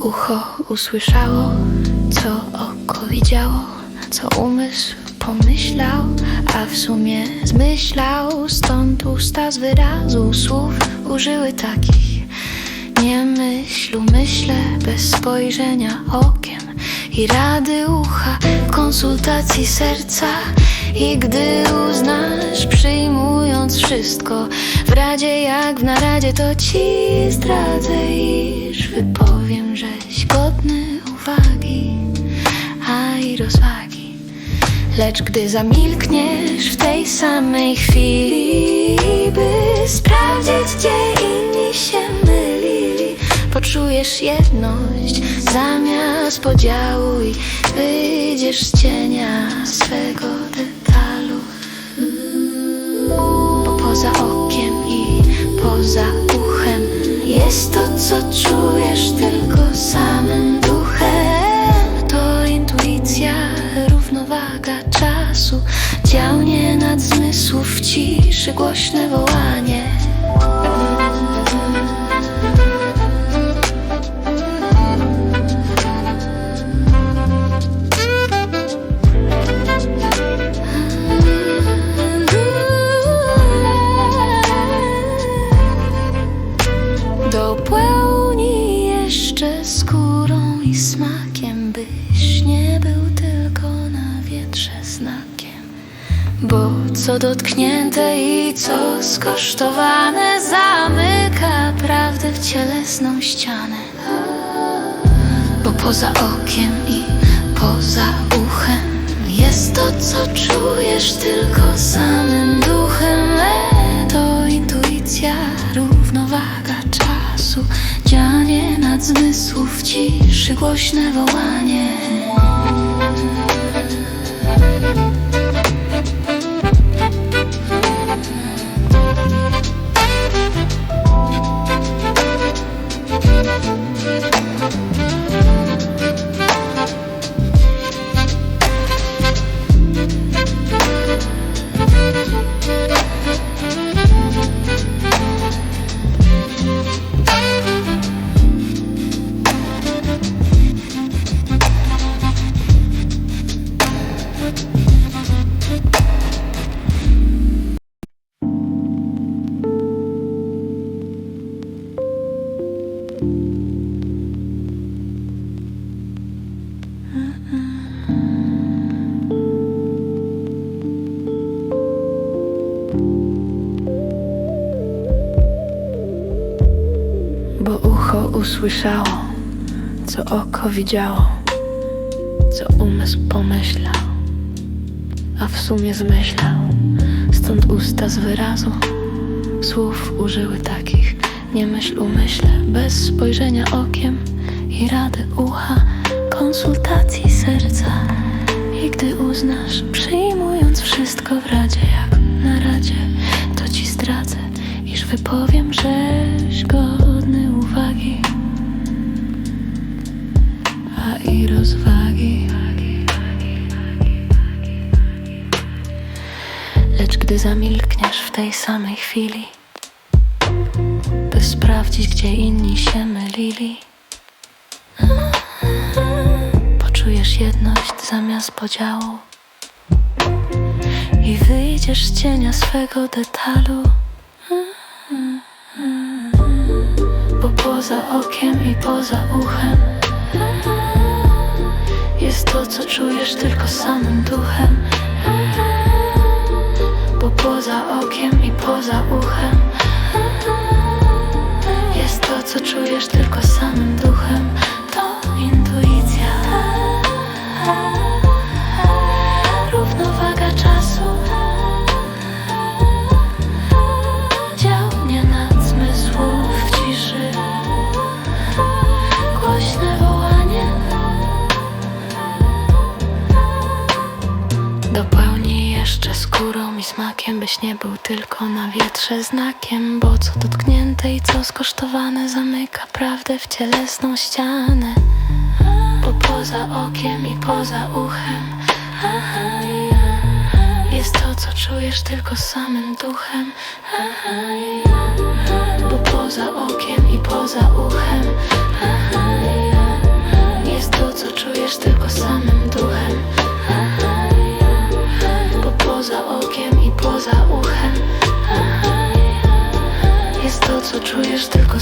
Ucho usłyszało, co oko widziało, co umysł pomyślał, a w sumie zmyślał. Stąd usta z wyrazu słów użyły takich. Nie myślu, myślę bez spojrzenia okiem i rady ucha, konsultacji serca. I gdy uznasz, przyjmując wszystko w radzie jak w naradzie, to ci zdradzę, iż wypowiem, żeś godny uwagi, a i rozwagi. Lecz gdy zamilkniesz w tej samej chwili, by sprawdzić, gdzie inni się mylili, poczujesz jedność zamiast podziału i wyjdziesz z cienia swego detalu. Bo poza okiem i poza uchem jest to, co czujesz tylko samym głośne wołanie. Jeszcze skórą i smakiem, byś nie był tylko na wietrze znakiem. Bo co dotknięte i co skosztowane zamyka prawdę w cielesną ścianę. Bo poza okiem i poza uchem jest to, co czujesz tylko samym duchem. E, to intuicja, równowaga czasu, działanie nadzmysłów ciszy, głośne wołanie. Bo ucho usłyszało, co oko widziało, co umysł pomyślał, a w sumie zmyślał. Stąd usta z wyrazu słów użyły takich. Nie myśl umyślę, bez spojrzenia okiem i rady ucha, konsultacji serca. I gdy uznasz, przyjmując wszystko w radzie jak na radzie, to ci zdradzę, iż wypowiem, żeś godny uwagi, a i rozwagi. Lecz gdy zamilkniesz w tej samej chwili, sprawdzić, gdzie inni się mylili, poczujesz jedność zamiast podziału i wyjdziesz z cienia swego detalu. Bo poza okiem i poza uchem jest to, co czujesz tylko samym duchem. Bo poza okiem i poza uchem co czujesz tylko samym duchem. To intuicja, jeszcze skórą i smakiem, byś śnie był tylko na wietrze znakiem Bo co dotknięte i co skosztowane Zamyka prawdę w cielesną ścianę. Bo poza okiem i poza uchem Jest to co czujesz tylko samym duchem. Bo poza okiem i poza uchem co czujesz tylko